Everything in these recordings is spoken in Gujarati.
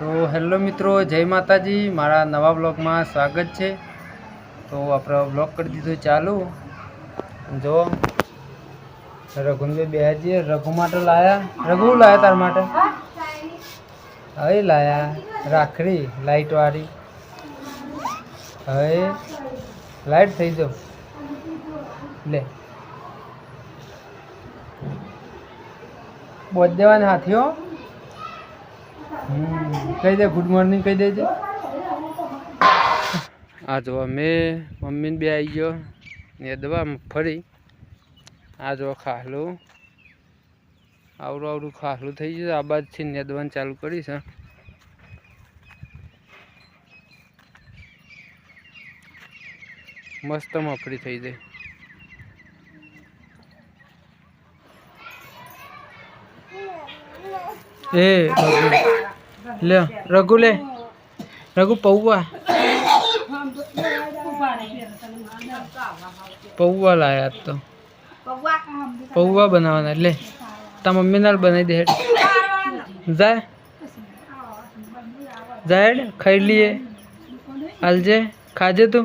તો હેલો મિત્રો, જય માતાજી. મારા નવા બ્લોગમાં સ્વાગત છે. તો આપણે બ્લોગ કરી દીધો ચાલુ. જો, રઘુનભાઈ બે જઈએ રઘુ માટે લાયા. રઘુ લાયા તાર માટે? હવે લાયા. રાખડી લાઈટ વાળી હવે લાઈટ થઈ જાવ લે. બોધ દેવાને હાથીઓ કહી દે ગુડ મોર્નિંગ કહી દેજે. આ જો મેં મમ્મીને બે આવી ગયો ને દવા ફરી. આ જો ખાહલું. આવડું આવડું ખાહલું થઈ ગયું આ બાજુથી ને ચાલુ કરી છે મસ્ત મફળી થઈ જાય. એ લે, રઘુ લે. રઘુ, પૌવા. પૌવા લાયા તો. પૌવા બનાવવાના, લે. તા મમ્મી ના બનાવી દે હેડ. જાય જાય હેડ, ખાઈ લઈએ હાલજે ખાજે તું.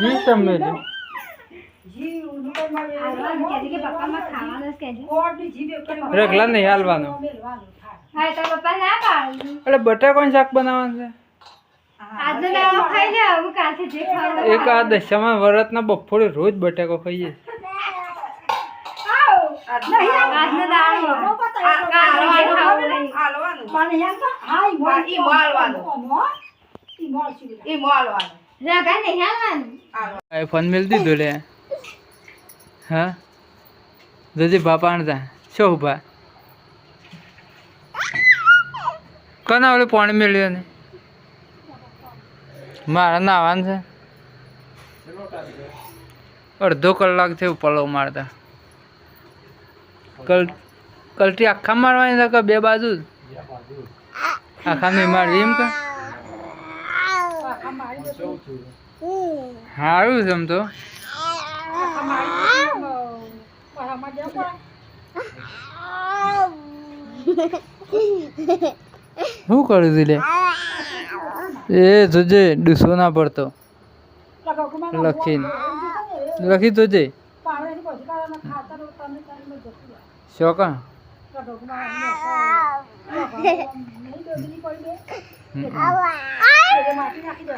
જી તમે જો. રગલા નહીં હાલવાનો. એટલે બટાકાનું શાક બનાવવાનું છે. એક આ દશામાં વરતના બપોરે રોજ બટાકો ખાઈએ આઈફોન મેલ દીધો હા? જજી બાપા આણતા છો ઊભા? કના ઓલે પાણી મેળ્યો ને મારા નાવાનું છે. અડધો કલાક થયો પલવ મારતા. કલ, કલટી આખા મારવાની કે બે બાજુ? આખા નહીં મારવી એમ કે? સારું છે તો. શું કરું તું એ જોજે, ડૂસો ના પડતો. લખી લખી જોજે શોકા નાખી દો